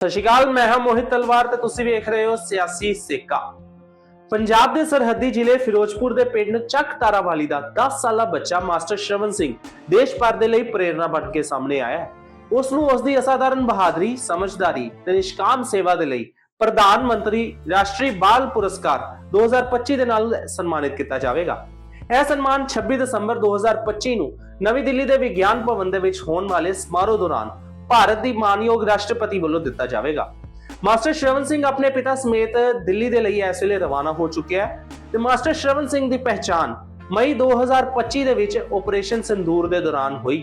ਸਤਿ ਸ਼੍ਰੀ ਅਕਾਲ, ਮੈਂ ਹਾਂ ਮੋਹਿਤ ਤਲਵਾਰ ਤੇ ਤੁਸੀਂ ਵੇਖ ਰਹੇ ਹੋ ਸਿਆਸੀ ਸੇਕਾ। ਪੰਜਾਬ ਦੇ ਸਰਹੱਦੀ ਜ਼ਿਲ੍ਹੇ ਫਿਰੋਜ਼ਪੁਰ ਦੇ ਪਿੰਡ ਚੱਕ ਤਾਰਾਵਾਲੀ ਦਾ 10 ਸਾਲਾ ਬੱਚਾ ਮਾਸਟਰ ਸ਼ਰਵਨ ਸਿੰਘ ਦੇਸ਼ ਭਰ ਦੇ ਲਈ ਪ੍ਰੇਰਣਾ ਬਣ ਕੇ ਸਾਹਮਣੇ ਆਇਆ ਹੈ। ਉਸ ਨੂੰ ਉਸ ਦੀ ਅਸਾਧਾਰਨ ਬਹਾਦਰੀ, ਸਮਝਦਾਰੀ ਤੇ ਨਿਸ਼ਕਾਮ ਸੇਵਾ ਦੇ ਲਈ ਪ੍ਰਧਾਨ ਮੰਤਰੀ ਰਾਸ਼ਟਰੀ ਬਾਲ ਪੁਰਸਕਾਰ 2025 ਦੇ ਨਾਲ ਸਨਮਾਨਿਤ ਕੀਤਾ ਜਾਵੇਗਾ। ਇਹ ਸਨਮਾਨ 26 ਦਸੰਬਰ 2025 ਨੂੰ ਨਵੀਂ ਦਿੱਲੀ ਦੇ ਵਿਗਿਆਨ ਭਵਨ ਦੇ ਵਿੱਚ ਹੋਣ ਵਾਲੇ ਸਮਾਰੋਹ ਦੌਰਾਨ ਭਾਰਤ ਦੀ ਮਾਨਯੋਗ ਰਾਸ਼ਟਰਪਤੀ ਵੱਲੋਂ ਦਿੱਤਾ ਜਾਵੇਗਾ। ਮਾਸਟਰ ਸ਼ਰਵਨ ਸਿੰਘ ਆਪਣੇ ਪਿਤਾ ਸਮੇਤ ਦਿੱਲੀ ਦੇ ਲਈ ਇਸ ਵੇਲੇ ਰਵਾਨਾ ਹੋ ਚੁੱਕਿਆ ਹੈ ਤੇ ਮਾਸਟਰ ਸ਼ਰਵਨ ਸਿੰਘ ਦੀ ਪਹਿਚਾਣ ਮਈ 2025 ਦੇ ਵਿੱਚ ਆਪਰੇਸ਼ਨ ਸਿੰਦੂਰ ਦੇ ਦੌਰਾਨ ਹੋਈ।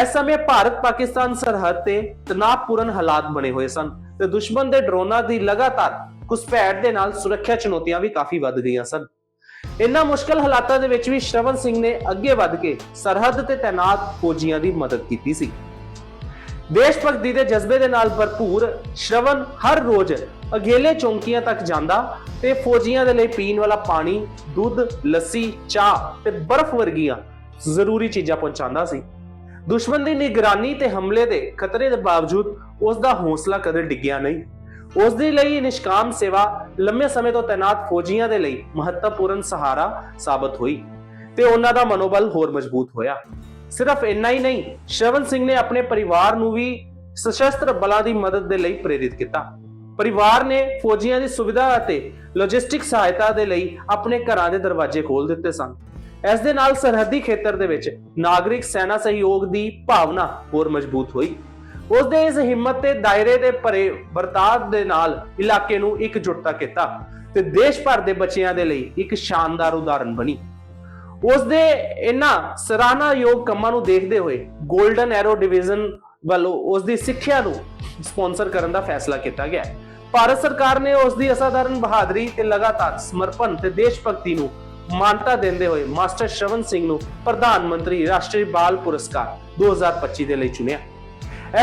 ਇਸ ਸਮੇਂ ਭਾਰਤ ਪਾਕਿਸਤਾਨ ਸਰਹੱਦ ਤੇ ਤਣਾਅਪੂਰਨ ਹਾਲਾਤ ਬਣੇ ਹੋਏ ਸਨ ਤੇ ਦੁਸ਼ਮਣ ਦੇ ਡਰੋਨਾਂ ਦੀ ਲਗਾਤਾਰ ਘੁਸਪੈਠ ਦੇ ਨਾਲ ਸੁਰੱਖਿਆ ਚੁਣੌਤੀਆਂ ਵੀ ਕਾਫੀ ਵੱਧ ਗਈਆਂ ਸਨ। ਇਨ੍ਹਾਂ ਮੁਸ਼ਕਲ ਹਾਲਾਤਾਂ ਦੇ ਵਿੱਚ ਵੀ ਸ਼ਰਵਨ ਸਿੰਘ ਨੇ ਅੱਗੇ ਵੱਧ ਕੇ ਸਰਹੱਦ ਤੇ ਤਾਇਨਾਤ ਫੌਜੀਆਂ ਦੀ ਮਦਦ ਕੀਤੀ ਸੀ। ਦੇਸ਼ ਭਗਤੀ ਦੇ ਜਜ਼ਬੇ ਦੇ ਨਾਲ ਭਰਪੂਰ ਸ਼ਰਵਨ ਹਰ ਰੋਜ਼ ਅਗੇਲੇ ਚੌਂਕੀਆਂ ਤੱਕ ਜਾਂਦਾ ਤੇ ਫੌਜੀਆਂ ਦੇ ਲਈ ਪੀਣ ਵਾਲਾ ਪਾਣੀ, ਦੁੱਧ, ਲੱਸੀ, ਚਾਹ ਤੇ ਬਰਫ਼ ਵਰਗੀਆਂ ਜ਼ਰੂਰੀ ਚੀਜ਼ਾਂ ਪਹੁੰਚਾਉਂਦਾ ਸੀ। ਦੁਸ਼ਮਣ ਦੀ ਨਿਗਰਾਨੀ ਤੇ ਹਮਲੇ ਦੇ ਖਤਰੇ ਦੇ ਬਾਵਜੂਦ ਉਸ ਦਾ ਹੌਸਲਾ ਕਦੇ ਡਿੱਗਿਆ ਨਹੀਂ। ਉਸ ਦੇ ਲਈ ਨਿਸ਼ਕਾਮ ਸੇਵਾ ਲੰਮੇ ਸਮੇਂ ਤੋਂ ਤਾਇਨਾਤ ਫੌਜੀਆਂ ਦੇ ਲਈ ਮਹੱਤਵਪੂਰਨ ਸਹਾਰਾ ਸਾਬਤ ਹੋਈ ਤੇ ਉਹਨਾਂ ਦਾ ਮਨੋਬਲ ਹੋਰ ਮਜ਼ਬੂਤ ਹੋਇਆ। ਸਿਰਫ ਇੰਨਾ ਹੀ ਨਹੀਂ ਸ਼ਰਵਨ ਸਿੰਘ ਨੇ ਆਪਣੇ ਪਰਿਵਾਰ ਨੂੰ ਵੀ ਸਸ਼ਸਤਰ ਬਲਾਂ ਦੀ ਮਦਦ ਦੇ ਲਈ ਪ੍ਰੇਰਿਤ ਕੀਤਾ। ਪਰਿਵਾਰ ਨੇ ਫੌਜੀਆਂ ਦੀ ਸੁਵਿਧਾ ਅਤੇ ਲੌਜਿਸਟਿਕ ਸਹਾਇਤਾ ਦੇ ਲਈ ਆਪਣੇ ਘਰਾਂ ਦੇ ਦਰਵਾਜ਼ੇ ਖੋਲ ਦਿੱਤੇ ਸਨ। ਇਸ ਦੇ ਨਾਲ ਸਰਹੱਦੀ ਖੇਤਰ ਦੇ ਵਿੱਚ ਨਾਗਰਿਕ ਸੈਨਾ ਸਹਿਯੋਗ ਦੀ ਭਾਵਨਾ ਹੋਰ ਮਜ਼ਬੂਤ ਹੋਈ। ਉਸ ਦੇ ਇਸ ਹਿੰਮਤ ਤੇ ਦਾਇਰੇ ਦੇ ਭਰੇ ਵਰਤਾਵ ਦੇ ਨਾਲ ਇਲਾਕੇ ਨੂੰ ਇਕਜੁੱਟਤਾ ਕੀਤਾ ਤੇ ਦੇਸ਼ ਭਰ ਦੇ ਬੱਚਿਆਂ ਦੇ ਲਈ ਇੱਕ ਸ਼ਾਨਦਾਰ ਉਦਾਹਰਣ ਬਣੀ। ਉਸ ਦੇ ਇਹਨਾਂ ਸਰਾਹਨਾਯੋਗ ਕੰਮਾਂ ਨੂੰ ਦੇਖਦੇ ਹੋਏ 골ਡਨ ਐਰੋ ਡਿਵੀਜ਼ਨ ਵੱਲੋਂ ਉਸ ਦੀ ਸਿੱਖਿਆ ਨੂੰ ਸਪਾਂਸਰ ਕਰਨ ਦਾ ਫੈਸਲਾ ਕੀਤਾ ਗਿਆ। ਭਾਰਤ ਸਰਕਾਰ ਨੇ ਉਸ ਦੀ ਅਸਾਧਾਰਨ ਬਹਾਦਰੀ ਤੇ ਲਗਾਤਾਰ ਸਮਰਪਣ ਤੇ ਦੇਸ਼ ਭਗਤੀ ਨੂੰ ਮਾਨਤਾ ਦਿੰਦੇ ਹੋਏ ਮਾਸਟਰ ਸ਼ਰਵਨ ਸਿੰਘ ਨੂੰ ਪ੍ਰਧਾਨ ਮੰਤਰੀ ਰਾਸ਼ਟਰੀ ਬਾਲ ਪੁਰਸਕਾਰ 2025 ਦੇ ਲਈ ਚੁਣਿਆ।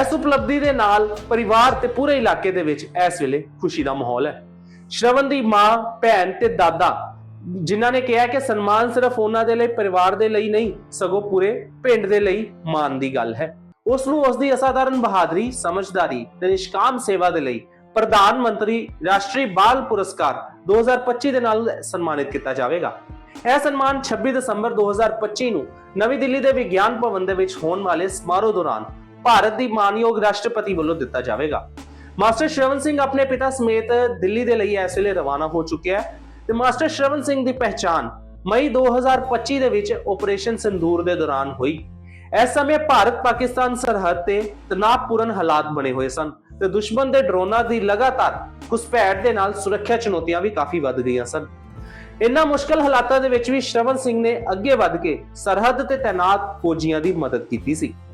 ਇਸ ਉਪਲਬਧੀ ਦੇ ਨਾਲ ਪਰਿਵਾਰ ਤੇ ਪੂਰੇ ਇਲਾਕੇ ਦੇ ਵਿੱਚ ਇਸ ਵੇਲੇ ਖੁਸ਼ੀ ਦਾ ਮਾਹੌਲ ਹੈ। ਸ਼ਰਵਨ ਦੀ ਮਾਂ, ਭੈਣ ਤੇ ਦਾਦਾ ਜਿਨ੍ਹਾਂ ਨੇ ਕਿਹਾ ਕਿ ਸਨਮਾਨ ਸਿਰਫ ਉਹਨਾਂ ਦੇ ਲਈ, ਪਰਿਵਾਰ ਦੇ ਲਈ ਨਹੀਂ, ਸਗੋਂ ਪੂਰੇ ਪਿੰਡ ਦੇ ਲਈ ਮਾਣ ਦੀ ਗੱਲ ਹੈ। ਉਸ ਨੂੰ ਉਸ ਦੀ ਅਸਾਧਾਰਨ ਬਹਾਦਰੀ, ਸਮਝਦਾਰੀ ਤੇ ਨਿਸ਼ਕਾਮ ਸੇਵਾ ਦੇ ਲਈ ਪ੍ਰਧਾਨ ਮੰਤਰੀ ਰਾਸ਼ਟਰੀ ਬਾਲ ਪੁਰਸਕਾਰ 2025 ਦੇ ਨਾਲ ਸਨਮਾਨਿਤ ਕੀਤਾ ਜਾਵੇਗਾ। ਇਹ ਸਨਮਾਨ 26 ਦਸੰਬਰ 2025 ਨੂੰ ਨਵੀਂ ਦਿੱਲੀ ਦੇ ਵਿਗਿਆਨ ਭਵਨ ਦੇ ਵਿੱਚ ਹੋਣ ਵਾਲੇ ਸਮਾਰੋਹ ਦੌਰਾਨ ਭਾਰਤ ਦੀ ਮਾਨਯੋਗ ਰਾਸ਼ਟਰਪਤੀ ਵੱਲੋਂ ਦਿੱਤਾ ਜਾਵੇਗਾ। ਮਾਸਟਰ ਸ਼ਰਵਨ ਸਿੰਘ ਆਪਣੇ ਪਿਤਾ ਸਮੇਤ ਦਿੱਲੀ ਦੇ ਲਈ ਇਸ ਵੇਲੇ ਰਵਾਨਾ ਹੋ ਚੁੱਕਿਆ ਹੈ। ਤੇ ਮਾਸਟਰ ਸ਼ਰਵਨ ਸਿੰਘ ਦੀ ਪਹਿਚਾਣ ਮਈ 2025 ਦੇ ਵਿੱਚ ਆਪਰੇਸ਼ਨ ਸਿੰਦੂਰ ਦੇ ਦੌਰਾਨ ਹੋਈ। ਇਸ ਸਮੇਂ ਭਾਰਤ ਪਾਕਿਸਤਾਨ ਸਰਹੱਦ ਤੇ ਤਣਾਅਪੂਰਨ ਹਾਲਾਤ ਬਣੇ ਹੋਏ ਸਨ ਤੇ ਦੁਸ਼ਮਣ ਦੇ ਡਰੋਨਾਂ ਦੀ ਲਗਾਤਾਰ ਘੁਸਪੈਠ ਦੇ ਨਾਲ ਸੁਰੱਖਿਆ ਚੁਣੌਤੀਆਂ ਵੀ ਕਾਫੀ ਵੱਧ ਗਈਆਂ ਸਨ। ਇਨ੍ਹਾਂ ਮੁਸ਼ਕਲ ਹਾਲਾਤਾਂ ਦੇ ਵਿੱਚ ਵੀ ਸ਼ਰਵਨ ਸਿੰਘ ਨੇ ਅੱਗੇ ਵੱਧ ਕੇ ਸਰਹੱਦ ਤੇ ਤਾਇਨਾਤ ਫੌਜੀਆਂ ਦੀ ਮਦਦ ਕੀਤੀ ਸੀ।